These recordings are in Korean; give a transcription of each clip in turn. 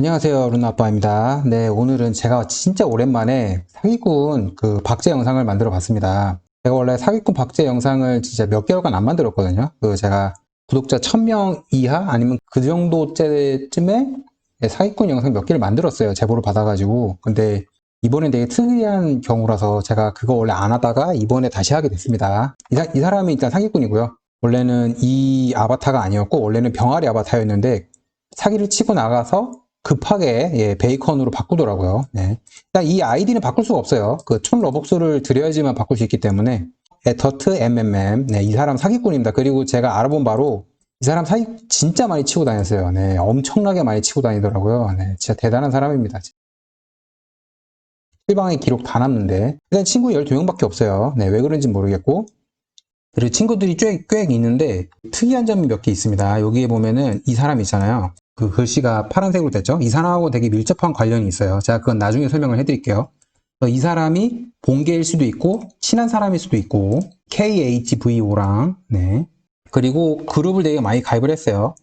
안녕하세요 루나아빠입니다. 네 오늘은 제가 진짜 오랜만에 사기꾼 그 박제 영상을 만들어 봤습니다. 제가 원래 사기꾼 박제 영상을 진짜 몇 개월간 안 만들었거든요. 그 제가 구독자 1000명 이하 아니면 그 정도쯤에 사기꾼 영상 몇 개를 만들었어요 제보를 받아가지고. 근데 이번엔 되게 특이한 경우라서 제가 그거 원래 안 하다가 이번에 다시 하게 됐습니다. 이, 사, 이 사람이 일단 사기꾼이고요. 원래는 이 아바타가 아니었고 원래는 병아리 아바타였는데 사기를 치고 나가서 급하게 예, 베이컨으로 바꾸더라고요. 네. 일단 이 아이디는 바꿀 수가 없어요. 그 천 러벅스를 드려야지만 바꿀 수 있기 때문에 에터트 MMM 네, 이 사람 사기꾼입니다. 그리고 제가 알아본 바로 이 사람 사기 진짜 많이 치고 다녔어요. 네, 엄청나게 많이 치고 다니더라고요. 네, 진짜 대단한 사람입니다. 실방의 기록 다 남는데 일단 친구 12명밖에 없어요. 네, 왜 그런지 모르겠고 그리고 친구들이 꽤, 꽤 있는데 특이한 점이 몇 개 있습니다. 여기에 보면은 이 사람 있잖아요. 그 글씨가 파란색으로 됐죠. 이 사람하고 되게 밀접한 관련이 있어요. 제가 그건 나중에 설명을 해드릴게요. 이 사람이 본계일 수도 있고 친한 사람일 수도 있고 KHVO랑 네 그리고 그룹을 되게 많이 가입을 했어요.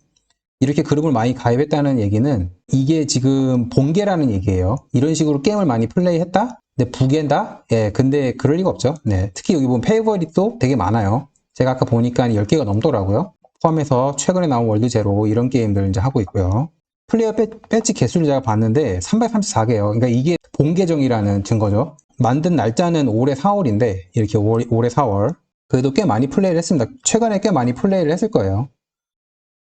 이렇게 그룹을 많이 가입했다는 얘기는 이게 지금 본계라는 얘기예요. 이런 식으로 게임을 많이 플레이했다? 근데 부계다? 예, 근데 그럴 리가 없죠. 네, 특히 여기 보면 페이버릿도 되게 많아요. 제가 아까 보니까 10개가 넘더라고요. 포함해서 최근에 나온 월드 제로 이런 게임들을 이제 하고 있고요. 플레이어 배, 배지 개수를 제가 봤는데 334개예요. 그러니까 이게 본 계정이라는 증거죠. 만든 날짜는 올해 4월인데 이렇게 올, 올해 4월 그래도 꽤 많이 플레이를 했습니다. 최근에 꽤 많이 플레이를 했을 거예요.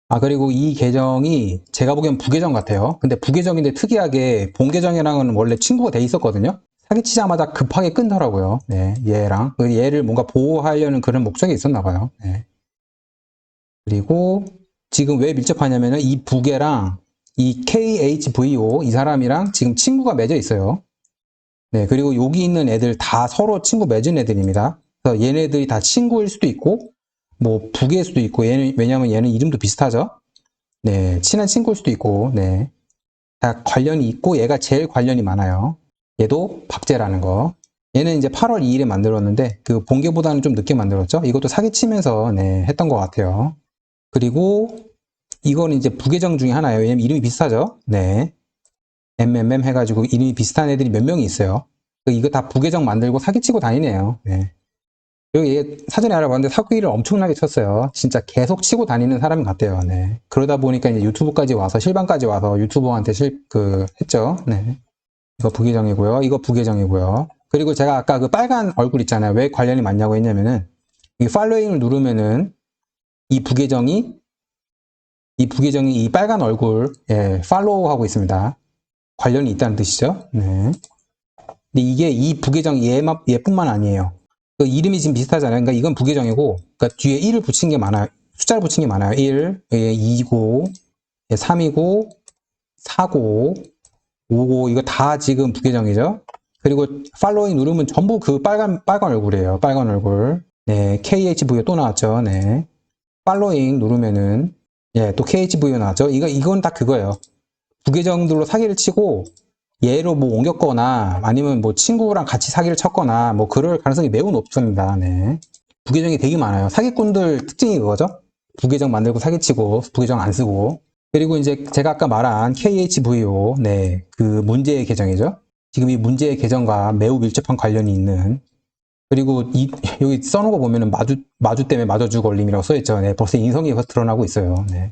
아 그리고 이 계정이 제가 보기엔 부계정 같아요. 근데 부계정인데 특이하게 본 계정이랑은 원래 친구가 돼 있었거든요. 사기치자마자 급하게 끊더라고요. 네, 얘랑 그 얘를 뭔가 보호하려는 그런 목적이 있었나 봐요. 네. 그리고 지금 왜 밀접하냐면은 이 부계랑 이 KHVO 이 사람이랑 지금 친구가 맺어 있어요. 네, 그리고 여기 있는 애들 다 서로 친구 맺은 애들입니다. 그래서 얘네들이 다 친구일 수도 있고 뭐 부계일 수도 있고 얘는 왜냐면 얘는 이름도 비슷하죠. 네, 친한 친구일 수도 있고 네. 다 관련이 있고 얘가 제일 관련이 많아요. 얘도 박제라는 거. 얘는 이제 8월 2일에 만들었는데 그 본계보다는 좀 늦게 만들었죠. 이것도 사기치면서 네, 했던 것 같아요. 그리고 이건 이제 부계정 중에 하나예요. 왜냐면 이름이 비슷하죠. 네. MMM 해가지고 이름이 비슷한 애들이 몇 명이 있어요. 이거 다 부계정 만들고 사기치고 다니네요. 네. 여기 얘 사전에 알아봤는데 사기를 엄청나게 쳤어요. 진짜 계속 치고 다니는 사람 같아요. 네. 그러다 보니까 이제 유튜브까지 와서 실방까지 와서 유튜버한테 실, 그, 했죠. 네. 이거 부계정이고요. 이거 부계정이고요. 그리고 제가 아까 그 빨간 얼굴 있잖아요. 왜 관련이 많냐고 했냐면은 이 팔로잉을 누르면은 이 부계정이 이 부계정이 이 빨간 얼굴 예, 팔로우하고 있습니다. 관련이 있다는 뜻이죠. 네. 근데 이게 이 부계정 얘만 얘뿐만 아니에요. 그 이름이 지금 비슷하잖아요. 그러니까 이건 부계정이고 그러니까 뒤에 1을 붙인 게 많아요. 숫자를 붙인 게 많아요. 1, 예, 2고, 예, 3이고, 4고, 5고 이거 다 지금 부계정이죠. 그리고 팔로잉 누르면 전부 그 빨간 빨간 얼굴이에요. 빨간 얼굴. 네, KHV 또 나왔죠. 네. 팔로잉 누르면은 예, 또 KHV 나왔죠. 이거 이건 다 그거예요. 부계정들로 사기를 치고 얘로 뭐 옮겼거나 아니면 뭐 친구랑 같이 사기를 쳤거나 뭐 그럴 가능성이 매우 높습니다. 네. 부계정이 되게 많아요. 사기꾼들 특징이 그거죠. 부계정 만들고 사기치고 부계정 안 쓰고 그리고 이제 제가 아까 말한 KHVO 네, 그 문제의 계정이죠. 지금 이 문제의 계정과 매우 밀접한 관련이 있는 그리고 이, 여기 써놓은 거 보면은 마주, 마주 때문에 맞아주 걸림이라고 써있죠. 네, 벌써 인성이 드러나고 있어요. 네.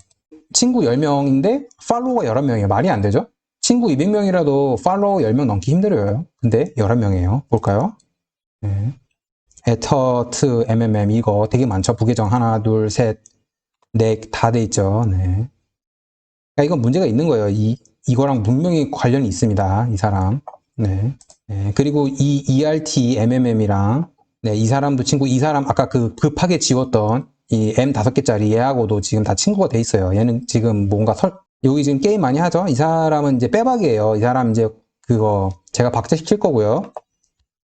친구 10명인데 팔로워가 11명이에요. 말이 안 되죠? 친구 200명이라도 팔로워 10명 넘기 힘들어요. 근데 11명이에요. 볼까요? 네. 에터 트, MMM 이거 되게 많죠. 부계정 하나, 둘, 셋, 넷 다 돼 있죠. 네. 그러니까 이건 문제가 있는 거예요. 이, 이거랑 분명히 관련이 있습니다. 이 사람. 네. 네, 그리고 이 ERT, MMM이랑 네, 이 사람도 친구, 이 사람 아까 그 급하게 지웠던 이 M 다섯 개짜리 얘하고도 지금 다 친구가 돼 있어요. 얘는 지금 뭔가 설, 여기 지금 게임 많이 하죠? 이 사람은 이제 빼박이에요. 이 사람 이제 그거 제가 박제시킬 거고요.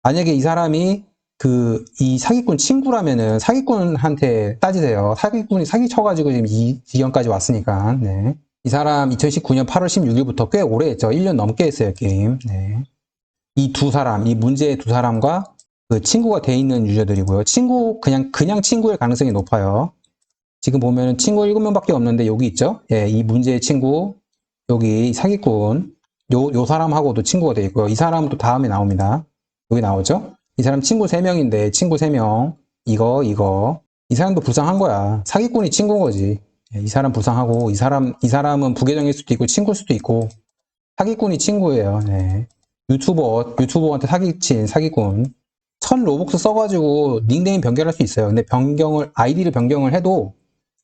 만약에 이 사람이 그 이 사기꾼 친구라면은 사기꾼한테 따지세요. 사기꾼이 사기 쳐가지고 지금 이 지경까지 왔으니까. 네. 이 사람 2019년 8월 16일부터 꽤 오래 했죠. 1년 넘게 했어요, 게임. 네. 이 두 사람, 이 문제의 두 사람과 그 친구가 돼 있는 유저들이고요. 친구, 그냥, 그냥 친구일 가능성이 높아요. 지금 보면은 친구 7명밖에 없는데 여기 있죠? 예, 이 문제의 친구, 여기 사기꾼 요, 요 사람하고도 친구가 돼 있고요. 이 사람도 다음에 나옵니다. 여기 나오죠? 이 사람 친구 3명인데 친구 3명 이거 이거 이 사람도 불쌍한 거야. 사기꾼이 친구인 거지. 예, 이 사람 불쌍하고 이 사람 이 사람은 부계정일 수도 있고 친구일 수도 있고 사기꾼이 친구예요. 네. 유튜버 유튜버한테 사기친 사기꾼. 천 로벅스 써가지고 닉네임 변경할 수 있어요. 근데 변경을 아이디를 변경을 해도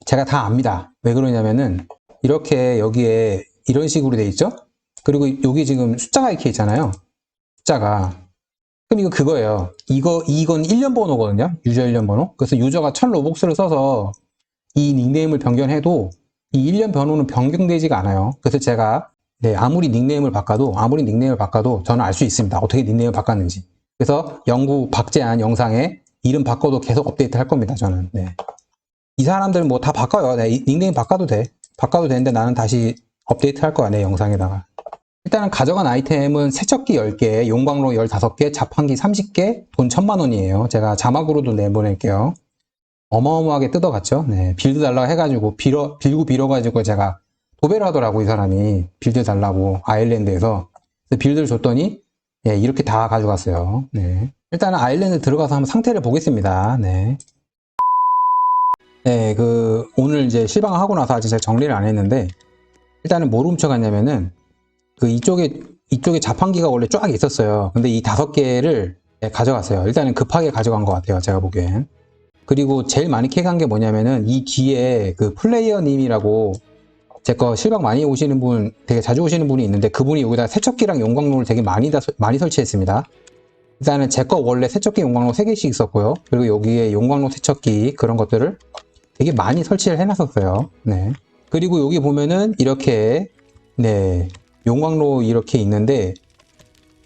제가 다 압니다. 왜 그러냐면은 이렇게 여기에 이런 식으로 돼 있죠? 그리고 여기 지금 숫자가 이렇게 있잖아요. 숫자가. 그럼 이거 그거예요. 이거, 이건 1년 번호거든요. 유저 1년 번호. 그래서 유저가 1000 로벅스를 써서 이 닉네임을 변경해도 이 1년 번호는 변경되지가 않아요. 그래서 제가 네, 아무리 닉네임을 바꿔도, 아무리 닉네임을 바꿔도 저는 알 수 있습니다. 어떻게 닉네임을 바꿨는지. 그래서 영구 박재한 영상에 이름 바꿔도 계속 업데이트 할 겁니다. 저는. 네. 이 사람들은 뭐 다 바꿔요. 네, 이 닉네임 바꿔도 돼. 바꿔도 되는데 나는 다시 업데이트 할 거야. 내 영상에다가. 일단은 가져간 아이템은 세척기 10개, 용광로 15개, 자판기 30개, 돈 1000만 원이에요. 제가 자막으로도 내보낼게요. 어마어마하게 뜯어갔죠. 네, 빌드 달라고 해가지고 빌어, 빌고 빌어가지고 제가 도배를 하더라고 이 사람이 빌드 달라고 아일랜드에서 빌드를 줬더니 예, 이렇게 다 가져갔어요. 네. 일단은 아일랜드 들어가서 한번 상태를 보겠습니다. 네. 네, 그 오늘 이제 실방을 하고 나서 아직 제가 정리를 안 했는데 일단은 뭐로 훔쳐갔냐면은 그 이쪽에 이쪽에 자판기가 원래 쫙 있었어요. 근데 이 다섯 개를 네, 가져갔어요. 일단은 급하게 가져간 것 같아요. 제가 보기엔. 그리고 제일 많이 캐간 게 뭐냐면은 이 뒤에 그 플레이어님이라고 제 거 실방 많이 오시는 분, 되게 자주 오시는 분이 있는데 그분이 여기다 세척기랑 용광로를 되게 많이 다, 많이 설치했습니다. 일단은 제 거 원래 세척기 용광로 3개씩 있었고요. 그리고 여기에 용광로 세척기 그런 것들을 되게 많이 설치를 해놨었어요. 네. 그리고 여기 보면은 이렇게, 네. 용광로 이렇게 있는데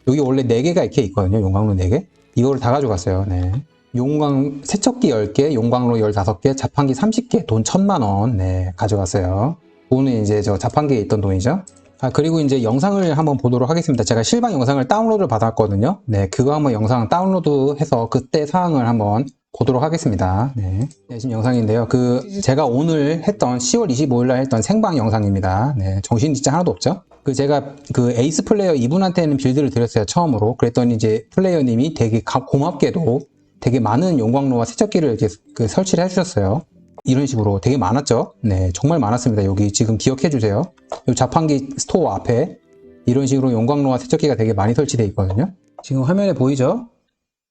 여기 원래 4개가 이렇게 있거든요. 용광로 4개. 이거를 다 가져갔어요. 네. 용광, 세척기 10개, 용광로 15개, 자판기 30개, 돈 1000만 원, 네, 가져갔어요. 돈은 이제 저 자판기에 있던 돈이죠. 아, 그리고 이제 영상을 한번 보도록 하겠습니다. 제가 실방 영상을 다운로드를 받았거든요. 네, 그거 한번 영상 다운로드 해서 그때 사항을 한번 보도록 하겠습니다. 네. 네, 지금 영상인데요. 그, 제가 오늘 했던 10월 25일 날 했던 생방 영상입니다. 네, 정신 진짜 하나도 없죠? 그 제가 그 에이스 플레이어 이분한테는 빌드를 드렸어요. 처음으로. 그랬더니 이제 플레이어님이 되게 가- 고맙게도 되게 많은 용광로와 세척기를 이렇게 그 설치를 해주셨어요. 이런 식으로 되게 많았죠. 네, 정말 많았습니다. 여기 지금 기억해 주세요. 이 자판기 스토어 앞에 이런 식으로 용광로와 세척기가 되게 많이 설치되어 있거든요. 지금 화면에 보이죠?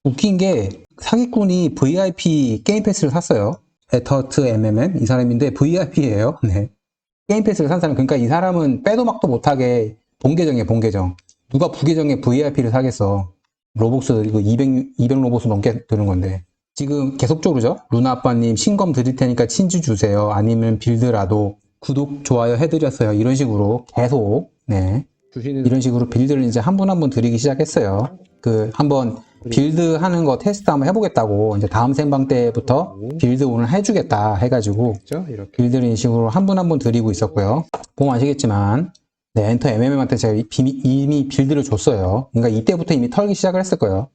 웃긴 게 사기꾼이 VIP 게임 패스를 샀어요. 에터트 MMN 이 사람인데 VIP예요. 네. 게임 패스를 산 사람 그러니까 이 사람은 빼도 막도 못하게 본계정이에요. 본계정. 누가 부계정에 VIP를 사겠어. 로복스 이거 200 200 로복스 넘게 드는 건데. 지금 계속적으로죠. 루나 아빠님 신검 드릴 테니까 친주 주세요. 아니면 빌드라도 구독 좋아요 해드렸어요. 이런 식으로 계속 네 이런 식으로 빌드를 이제 한 분 한 분 드리기 시작했어요. 그 한번 빌드 하는 거 테스트 한번 해보겠다고 이제 다음 생방 때부터 빌드 오늘 해주겠다 해가지고 빌드를 이런 식으로 한 분 한 분 드리고 있었고요. 보면 아시겠지만 네, 엔터 MMM한테 제가 이미 빌드를 줬어요. 그러니까 이때부터 이미 털기 시작을 했을 거예요.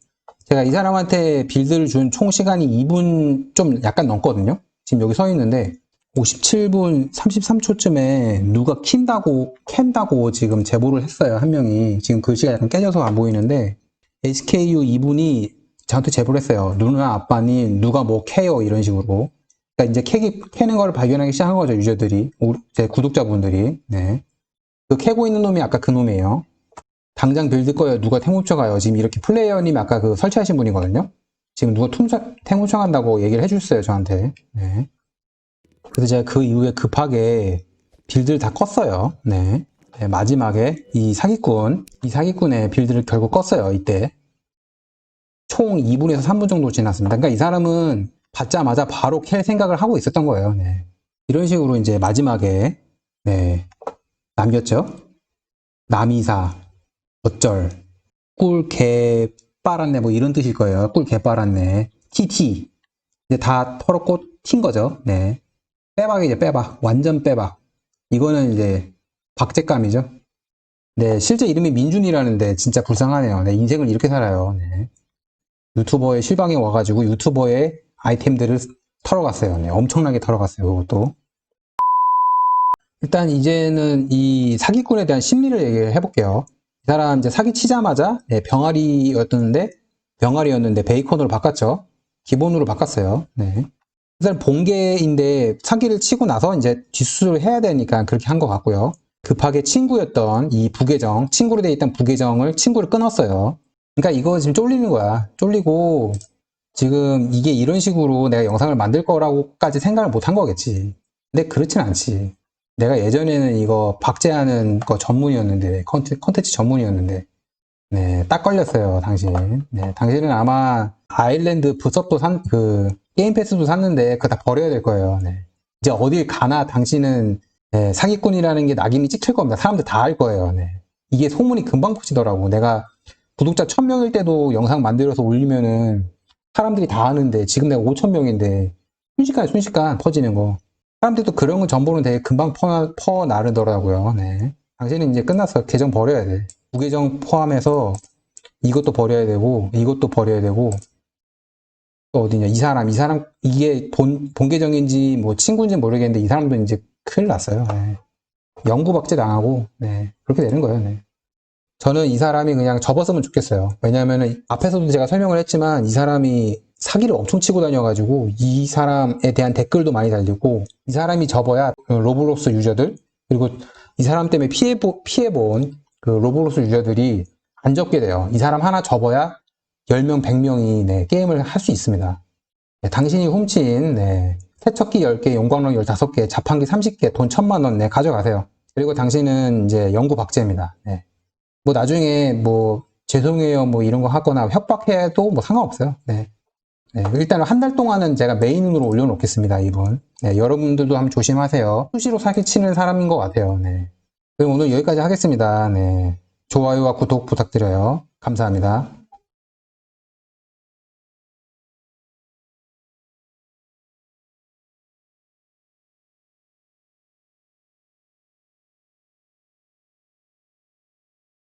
제가 이 사람한테 빌드를 준 총 시간이 2분 좀 약간 넘거든요. 지금 여기 서 있는데 57분 33초쯤에 누가 킨다고 캔다고 지금 제보를 했어요. 한 명이 지금 글씨가 약간 깨져서 안 보이는데 SKU 이분이 저한테 제보를 했어요. 누나 아빠님 누가 뭐 캐요 이런 식으로. 그러니까 이제 캐기 캐는 걸 발견하기 시작한 거죠 유저들이 제 구독자분들이. 네. 그 캐고 있는 놈이 아까 그 놈이에요. 당장 빌드 거예요. 누가 탱훔쳐가요. 지금 이렇게 플레이어님 아까 그 설치하신 분이거든요. 지금 누가 퉁쳐, 탱훔쳐간다고 얘기를 해주셨어요. 저한테. 네. 그래서 제가 그 이후에 급하게 빌드를 다 껐어요. 네. 네, 마지막에 이 사기꾼, 이 사기꾼의 빌드를 결국 껐어요. 이때. 총 2분에서 3분 정도 지났습니다. 그러니까 이 사람은 받자마자 바로 캘 생각을 하고 있었던 거예요. 네. 이런 식으로 이제 마지막에 네, 남겼죠. 남이사, 어쩔, 꿀 개 빨았네 뭐 이런 뜻일 거예요. 꿀 개 빨았네. TT. 이제 다 털었고 튄 거죠. 네. 빼박이죠, 빼박. 완전 빼박. 이거는 이제 박제감이죠. 네, 실제 이름이 민준이라는데 진짜 불쌍하네요. 네, 인생을 이렇게 살아요. 네. 유튜버의 실방에 와가지고 유튜버의 아이템들을 털어갔어요. 네, 엄청나게 털어갔어요. 그것도. 일단 이제는 이 사기꾼에 대한 심리를 얘기를 해볼게요. 이 사람 이제 사기 치자마자 네, 병아리였는데 병아리였는데 베이컨으로 바꿨죠. 기본으로 바꿨어요. 네. 이 사람 본계인데 사기를 치고 나서 이제 뒷수술을 해야 되니까 그렇게 한 것 같고요. 급하게 친구였던 이 부계정, 친구로 돼 있던 부계정을 친구를 끊었어요. 그러니까 이거 지금 쫄리는 거야. 쫄리고 지금 이게 이런 식으로 내가 영상을 만들 거라고까지 생각을 못 한 거겠지. 근데 그렇진 않지. 내가 예전에는 이거 박제하는 거 전문이었는데, 컨텐- 컨텐츠 전문이었는데, 네, 딱 걸렸어요, 당신. 네, 당신은 아마 아일랜드 부섭도 산, 그, 게임 패스도 샀는데, 그거 다 버려야 될 거예요. 네. 이제 어딜 가나 당신은, 네, 사기꾼이라는 게 낙인이 찍힐 겁니다. 사람들 다 알 거예요. 네. 이게 소문이 금방 퍼지더라고. 내가 구독자 1000명일 때도 영상 만들어서 올리면은 사람들이 다 아는데, 지금 내가 5000명인데, 순식간에 순식간 퍼지는 거. 사람들도 그런 거 정보는 되게 금방 퍼, 퍼 나르더라고요. 네. 당신은 이제 끝났어. 계정 버려야 돼. 무계정 포함해서 이것도 버려야 되고, 이것도 버려야 되고, 또 어디냐. 이 사람, 이 사람, 이게 본, 본 계정인지 뭐 친구인지 모르겠는데, 이 사람도 이제 큰일 났어요. 네. 영구 박제 당하고, 네. 그렇게 되는 거예요. 네. 저는 이 사람이 그냥 접었으면 좋겠어요. 왜냐면은 앞에서도 제가 설명을 했지만 이 사람이 사기를 엄청 치고 다녀가지고 이 사람에 대한 댓글도 많이 달리고 이 사람이 접어야 그 로블록스 유저들 그리고 이 사람 때문에 피해 피해본 그 로블록스 유저들이 안 접게 돼요. 이 사람 하나 접어야 10명, 100명이 네, 게임을 할 수 있습니다. 네, 당신이 훔친 네, 세척기 10개, 용광로 15개, 자판기 30개, 돈 1000만 원 네, 가져가세요. 그리고 당신은 이제 영구 박제입니다. 네. 뭐 나중에 뭐 죄송해요 뭐 이런 거 하거나 협박해도 뭐 상관없어요. 네. 네, 일단 한 달 동안은 제가 메인으로 올려놓겠습니다, 이분. 네, 여러분들도 한번 조심하세요. 수시로 사기치는 사람인 것 같아요. 네. 그럼 오늘 여기까지 하겠습니다. 네. 좋아요와 구독 부탁드려요. 감사합니다.